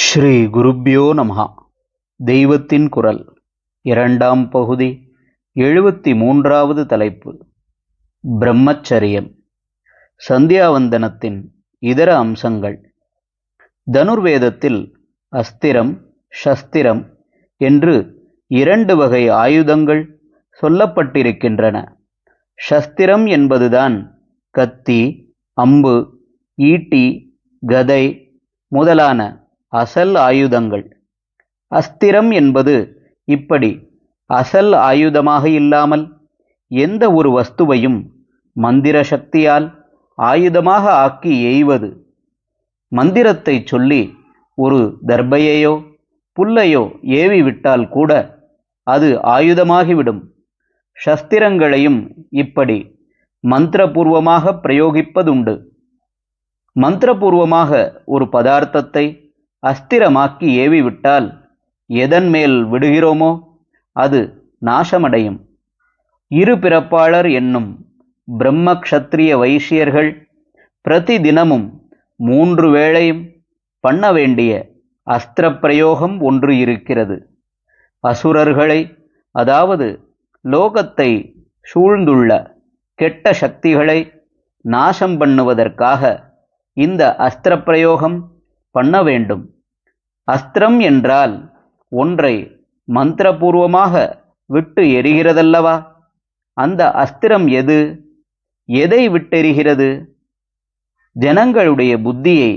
ஸ்ரீ குருப்யோ நமஹா. தெய்வத்தின் குரல். இரண்டாம் பகுதி. எழுபத்தி மூன்றாவது தலைப்பு. பிரம்மச்சரியம். சந்தியாவந்தனத்தின் இதர அம்சங்கள். தனுர்வேதத்தில் அஸ்திரம் ஷஸ்திரம் என்று இரண்டு வகை ஆயுதங்கள் சொல்லப்பட்டிருக்கின்றன. ஷஸ்திரம் என்பதுதான் கத்தி அம்பு ஈட்டி கதை முதலான அசல் ஆயுதங்கள். அஸ்திரம் என்பது இப்படி அசல் ஆயுதமாக இல்லாமல் எந்த ஒரு வஸ்துவையும் மந்திர சக்தியால் ஆயுதமாக ஆக்கி எய்வது. மந்திரத்தை சொல்லி ஒரு தர்பையையோ புல்லையோ ஏவி விட்டால் கூட அது ஆயுதமாகிவிடும். சஸ்திரங்களையும் இப்படி மந்திரபூர்வமாக பிரயோகிப்பதுண்டு. மந்திரபூர்வமாக ஒரு பதார்த்தத்தை அஸ்திரமாக்கி ஏவிவிட்டால் எதன் மேல் விடுகிறோமோ அது நாசமடையும். இரு பிறப்பாளர் என்னும் பிரம்ம க்ஷத்ரிய வைசியர்கள் பிரதி தினமும் மூன்று வேளையும் பண்ண வேண்டிய அஸ்திர பிரயோகம் ஒன்று இருக்கிறது. அசுரர்களை அதாவது லோகத்தை சூழ்ந்துள்ள கெட்ட சக்திகளை நாசம் பண்ணுவதற்காக இந்த அஸ்திர பிரயோகம் பண்ண வேண்டும். அஸ்திரம் என்றால் ஒன்றை மந்திரபூர்வமாக விட்டு எரிகிறதல்லவா? அந்த அஸ்திரம் எது? எதை விட்டெறிகிறது ஜனங்களுடைய புத்தியை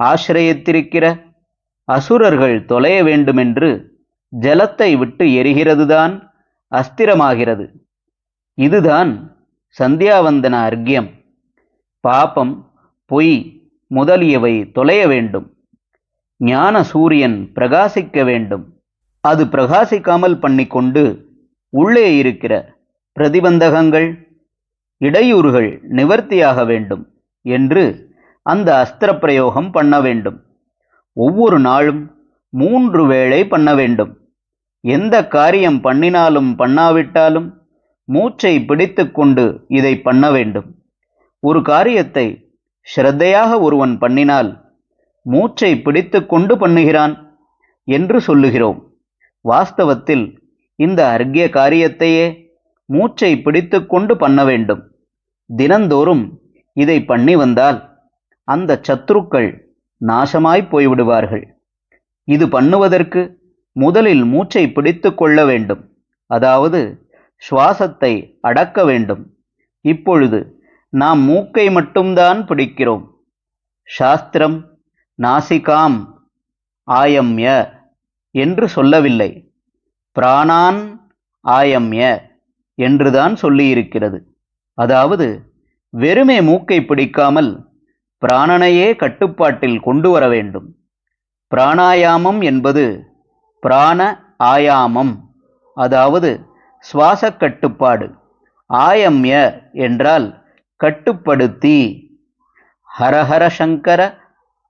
ஆசிரயித்திருக்கிற அசுரர்கள் தொலைய வேண்டுமென்று ஜலத்தை விட்டு எரிகிறதுதான் அஸ்திரமாகிறது. இதுதான் சந்தியாவந்தன அர்க்கியம் பாபம் பொய் முதலியவை தொலைய வேண்டும். ஞான சூரியன் பிரகாசிக்க வேண்டும். அது பிரகாசிக்காமல் பண்ணிக்கொண்டு உள்ளே இருக்கிற பிரதிபந்தகங்கள் இடையூறுகள் நிவர்த்தியாக வேண்டும் என்று அந்த அஸ்திர பிரயோகம் பண்ண வேண்டும். ஒவ்வொரு நாளும் மூன்று வேளை பண்ண வேண்டும். எந்த காரியம் பண்ணினாலும் பண்ணாவிட்டாலும் மூச்சை பிடித்து கொண்டு இதை பண்ண வேண்டும். ஒரு காரியத்தை ஸ்ரத்தையாக ஒருவன் பண்ணினால் மூச்சை பிடித்து கொண்டு பண்ணுகிறான் என்று சொல்லுகிறோம். வாஸ்தவத்தில் இந்த அர்க்கிய காரியத்தையே மூச்சை பிடித்து கொண்டு பண்ண வேண்டும். தினந்தோறும் இதை பண்ணி வந்தால் அந்த சத்துருக்கள் நாசமாய் போய்விடுவார்கள். இது பண்ணுவதற்கு முதலில் மூச்சை பிடித்து கொள்ள வேண்டும். அதாவது சுவாசத்தை அடக்க வேண்டும். இப்பொழுது நாம் மூக்கை மட்டும்தான் பிடிக்கிறோம். சாஸ்திரம் நாசிகாம் ஆயம்ய என்று சொல்லவில்லை. பிராணான் ஆயம்ய என்றுதான் சொல்லியிருக்கிறது. அதாவது வெறுமே மூக்கை பிடிக்காமல் பிராணனையே கட்டுப்பாட்டில் கொண்டு வர வேண்டும். பிராணாயாமம் என்பது பிராண ஆயாமம். அதாவது சுவாச கட்டுப்பாடு. ஆயம்ய என்றால் கட்டுப்படுத்தி. ஹரஹர சங்கர